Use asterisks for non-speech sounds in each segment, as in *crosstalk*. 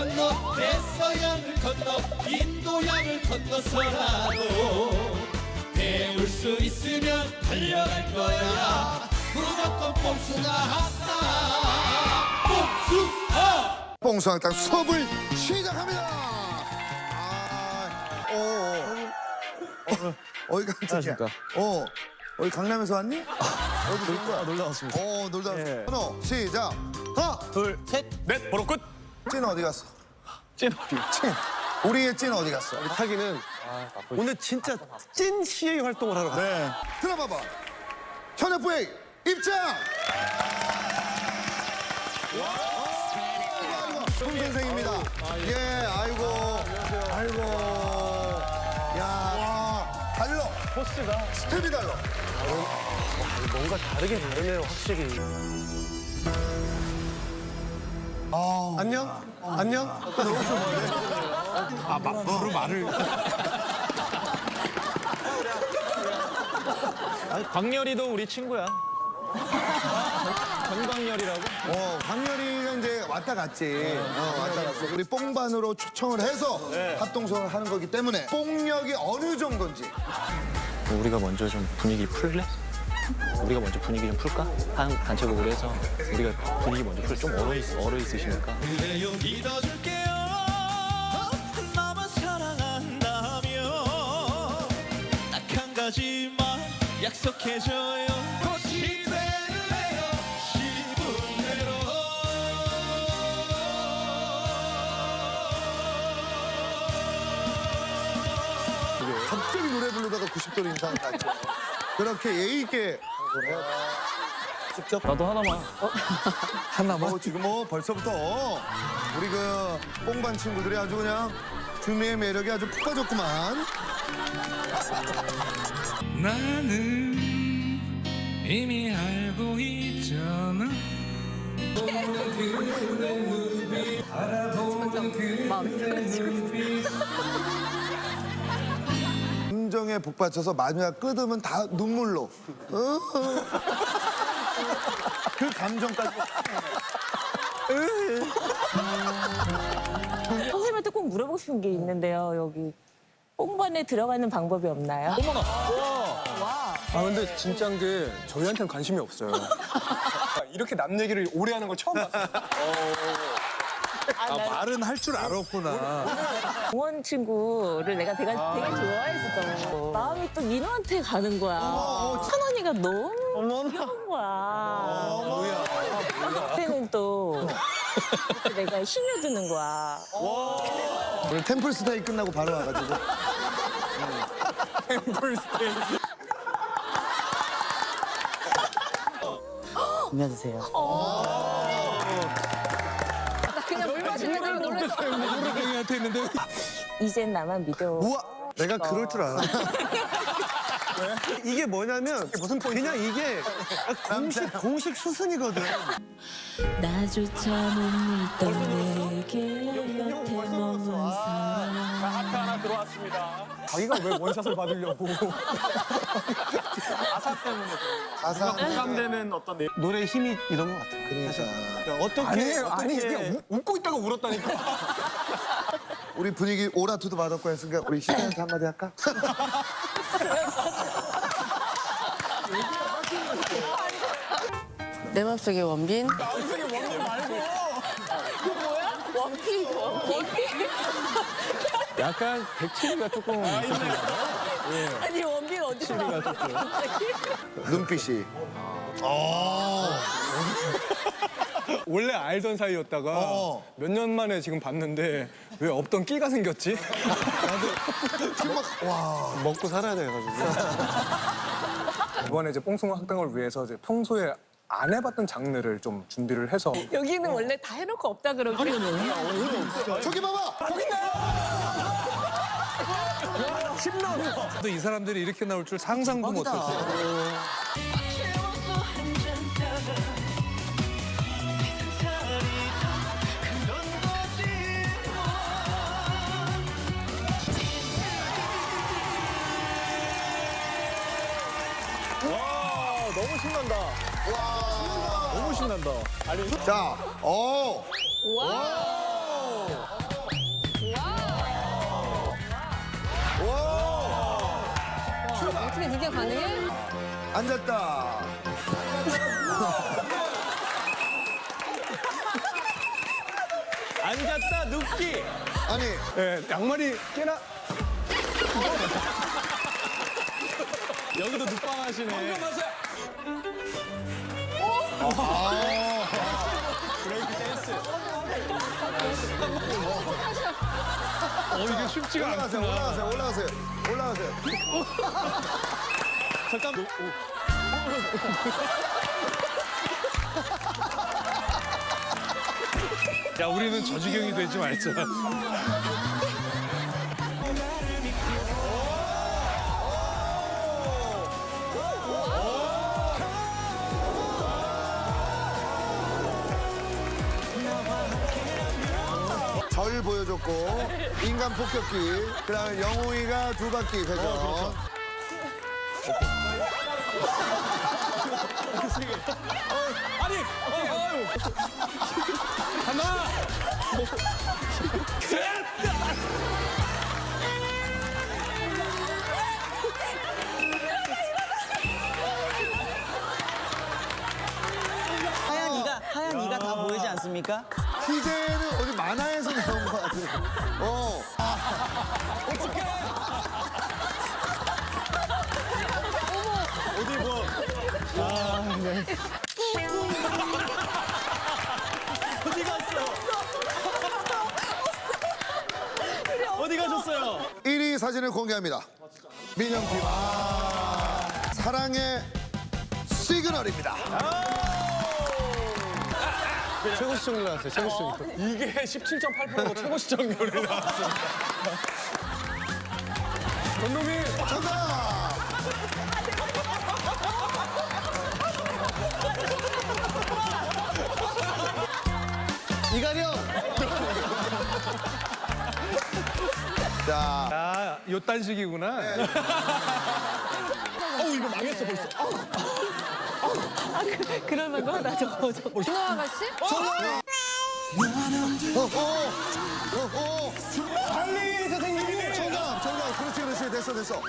건너 대서양을 건너 인도양을 건너서라도 배울 수 있으면 달려갈 거야 무조건 뽕수가 한다 뽕수아 뽕수학당 수업을 시작합니다. 아, 어, 어, 어이 깜짝이야. 어, 어이 강남에서 왔니? 어디 놀 거야? 놀러 왔습니다. 어, 놀다 왔어. 예. 시작. 하나, 둘, 셋, 넷, 바로 끝. 찐 어디 갔어? 찐 어디? 찐. 우리의 찐 어디 갔어? 타기는 오늘 진짜 찐 CA 활동을 하러 갔어요. 네. 들어봐봐. 현역부의 입장. 손 선생입니다. 예, 아이고, 아이고, 야, 달러. 포스가 스텝이 달러. 뭔가 다르게 보이네요, 확실히. 안녕? 안녕? 너무 좋은데? 아, 막, 바로 말을. 광열이도 우리 친구야. 전광열이라고? 어, 강렬이가 이제 왔다 갔지. 어, 왔다 갔어. 우리 뽕반으로 초청을 해서 합동성을 하는 거기 때문에 뽕력이 어느 정도인지. 우리가 먼저 좀 분위기 풀래? 우리가 먼저 분위기 좀 풀까? 한 단체곡으로 해서 우리가 분위기 먼저 풀. 좀 얼어, 있, 얼어 있으시니까. 그래요 믿어줄게요 나만 사랑한다면 딱한 가지만 약속해줘요 꽃이 될래요 시분 대로 갑자기 노래 부르다가 90도로 인상 갔죠. 그렇게 예의 있게 방송을 해야 돼. 직접 나도 하나만. *laughs* 하나만? 어, 지금 뭐 벌써부터 우리 그 뽕반 친구들이 아주 그냥 준미의 매력이 아주 푹 빠졌구만. *laughs* 나는 이미 알고 있잖아 *laughs* 감정에 북받쳐서 마지막 끄듬은 다 눈물로. 어? 그 감정까지. 선생님한테 꼭 물어보고 싶은 게 있는데요, 여기. 뽕반에 들어가는 방법이 없나요? 아, 근데 진짜인 게 저희한테는 관심이 없어요. *laughs* 이렇게 남 얘기를 오래 하는 걸 처음 봤어요. *laughs* 아, 나 말은 할 줄 알았구나. 공원 친구를 내가 되게, 되게 좋아했었던 마음이 또 민호한테 가는 거야. 찬원이가 너무 귀여운 거야. 그때는 또 내가 힘이 드는 거야. 오늘 템플 스테이 끝나고 바로 와가지고. 안녕하세요. 그냥 물 마시는 걸 놀라서. 이젠 나만 믿어. 우와! 내가 그럴 줄 알아. 이게 뭐냐면 무슨 그냥 이게 공식 공식 수순이거든. 나조차 못 믿던 내게 곁에 머문 사람. 자기가 왜 원샷을 받으려고. *laughs* 가사. 공감되는 어떤 내용. 노래 힘이 이런 것 같아. 그러니까. 어떻게 아니에요. 아니 그냥 우- 웃고 있다가 울었다니까. *laughs* 우리 분위기 오라투도 받았고 했으니까 우리 시간한테 한마디 할까? *laughs* 내 맘속의 원빈 원피, 원피. 약간 백치리가 조금 아니, 원빈 어디서 나왔어? 눈빛이. 원래 알던 사이였다가 어. 몇 년 만에 지금 봤는데 왜 없던 끼가 생겼지? 지금 막, 와. 먹고 살아야 돼 가지고. 이번에 이제 뽕숭아 학당을 위해서 이제 평소에 안 해봤던 장르를 좀 준비를 해서 여기는 원래 다 해놓고 없다 그러거든요. 저기 봐봐! 거기 또이 사람들이 이렇게 나올 줄 상상도 못했어요. 너무 신난다. 너무 신난다. 자, 어. 와. 진짜 가능해? 앉았다. 앉았다 눕기. 아니 예, 양말이 깨나 여기도 눕방 하시네. 어 이게 쉽지가 올라가세요 않구나. 올라가세요 올라가세요 올라가세요. *laughs* 잠깐. 야 우리는 저 지경이 되지 말자. *laughs* 절 보여줬고 인간 폭격기 그다음에 영웅이가 두 바퀴 회전. 아니. 어, 아유. 하나. 셋. 하얀 이가 하얀 이가 다 보이지 않습니까? 희재는 어디 만화에서 나온 것 같은. 어. 어디 뭐. 아, 네. 어디 갔어? 어디 가셨어요? 1위 사진을 공개합니다. 민영팀. 아, 사랑의 시그널입니다. 최고 시청률 나왔어요. 최고 시청률. 이게 17.8%로 최고 시청률이 나왔어. 전놈이 정답! 이가령 자, 아 요딴 식이구나. 어우 이거 망했어 벌써. 그럴 만도 나 저거 저거. 준호 아가씨? 정답! 어, 어, 어, 어. 할리 선생님이 정답, 정답. 그렇지, 그렇지. 됐어, 됐어.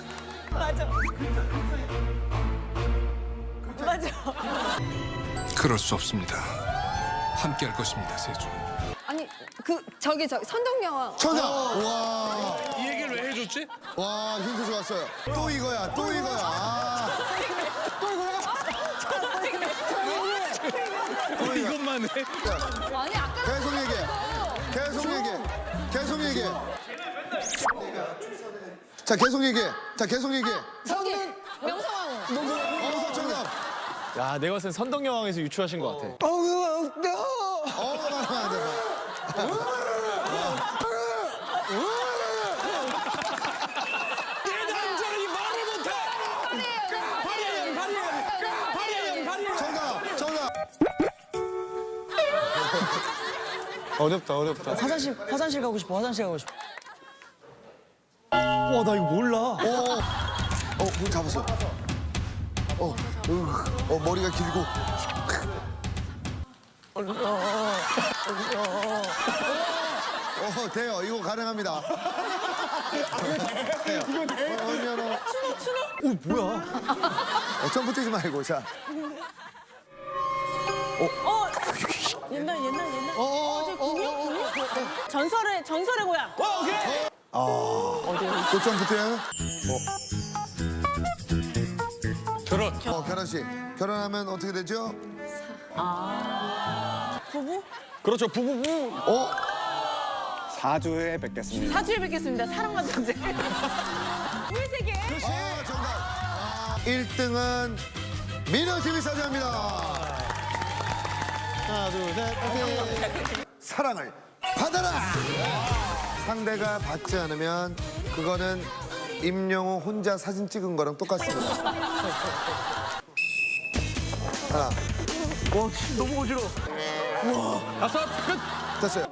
맞아. 맞아. 그럴 수 없습니다. 함께할 것입니다, 세조. 아니 그 저기 저 선동영화 정답! 와, 이 얘기를 왜 해줬지? 와, 힌트 좋았어요. 또 이거야, 또 이거야. 아, 어, 해. 아니 아까 계속 얘기해. 계속 얘기해. 계속 얘기해. 자, 계속 얘기해. 자, 계속 얘기해. 저기 명성황후 어, 정답. 야 내가 봤을 땐 선덕여왕에서 유추하신 것 같아. 어, 말하면 안 돼. 남자이 어렵다 어렵다. 화장실 화장실 가고 싶어 화장실 가고 싶어. 와 나 이거 몰라. 어, 어, 문 잡았어. 어, 으, 어, 머리가 길고. 어, 돼요. 이거 가능합니다. 돼요. 이거 돼? 어, 열어. 오 뭐야? 어, 점프 뛰지 말고, 자. 어 옛날 옛날 옛날. 어, 어, 전설의 전설의 고향. 와 오케이. 어. 또 점프 뛰어요? 결혼. 어, 결혼 씨. 결혼하면 어떻게 되죠? 부부 그렇죠 부부부. 어? 4주에 뵙겠습니다. 사주에 뵙겠습니다. 사랑과 전쟁. 물세계. 아, 정답. 아, 1등은 민호팀이 차지합니다. 하나, 둘, 셋. 오케이. 사랑을 받아라! 상대가 받지 않으면 그거는 임영웅 혼자 사진 찍은 거랑 똑같습니다. 하나, 다섯 끝. 됐어요.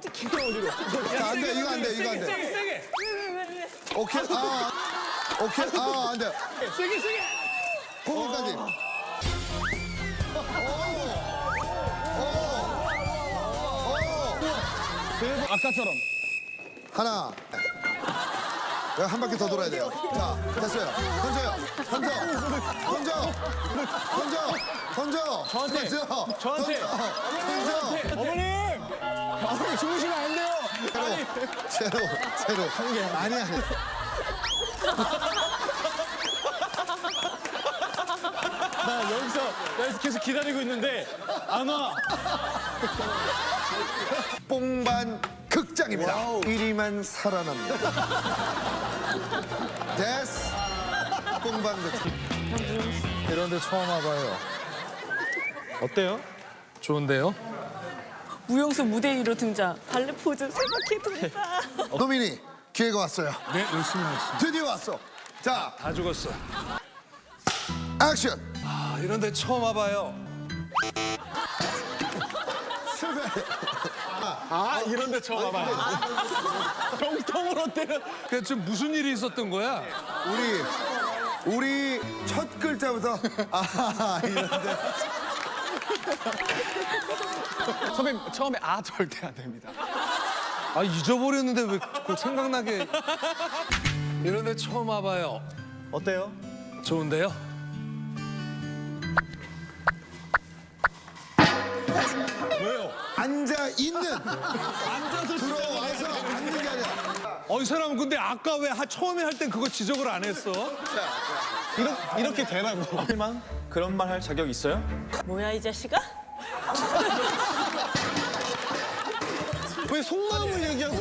자, 안 돼, 이거 안 돼, 이거 안 돼. 세게 세게. 오케이, 아, 오케이, 아, 안 돼. 세게 세게. 그거까지. 아까처럼. 하나. 야, 한 바퀴 더 돌아야 돼요. 자, 됐어요. 던져요. 던져. 던져. 던져. 던져. 저한테. 던져. 저한테. 던져. 어머님! 어머님 주무시면 안 돼요! 제로. 제로. 제로. 한 개. 아니, 아니. 나 여기서, 여기서 계속 기다리고 있는데 안 와. 뽕반 극장입니다. 이리만 살아납니다. 데스. 뽕반 극장. 이런 데 처음 와봐요. 어때요? 좋은데요? 우영수 무대 위로 등장. 발레 포즈 세 바퀴 돈다. 노민이 기회가 왔어요. 네 열심히 하겠습니다. 드디어 왔어. 자, 다 죽었어. 액션. 아, 이런 데 처음 와봐요. *laughs* 실패. 아, 이런 데 처음 와봐요. 병통으로 때려. 그 지금 무슨 일이 있었던 거야? 우리 우리 첫 글자부터 아 이런데 선배님, 처음에 아 절대 안 됩니다. 아 잊어버렸는데 왜 꼭 생각나게 이런 데 처음 와봐요. 어때요? 좋은데요? 앉아 있는 들어와서 앉는 게 아니라 어, 이 사람 근데 아까 왜 하- 처음에 할 땐 그거 지적을 안 했어? 이렇게, 이렇게 되라고. 하지만 그런 말 할 자격 있어요? 뭐야 이 자식아? 왜 속마음을 얘기하고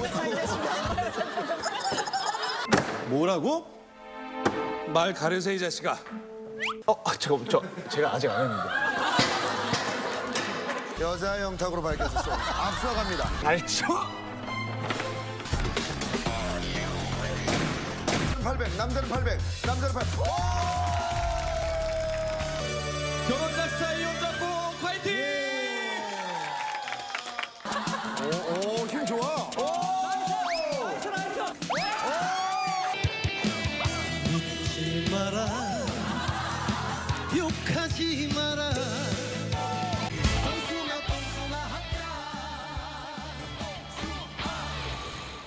뭐라고? 말 가려서 이 자식아. 어, 아, 잠깐 저 제가 아직 안 했는데. 여자 영탁으로 밝혀졌어. 앞서갑니다. 알죠? 800 남자는 800 남자는 800결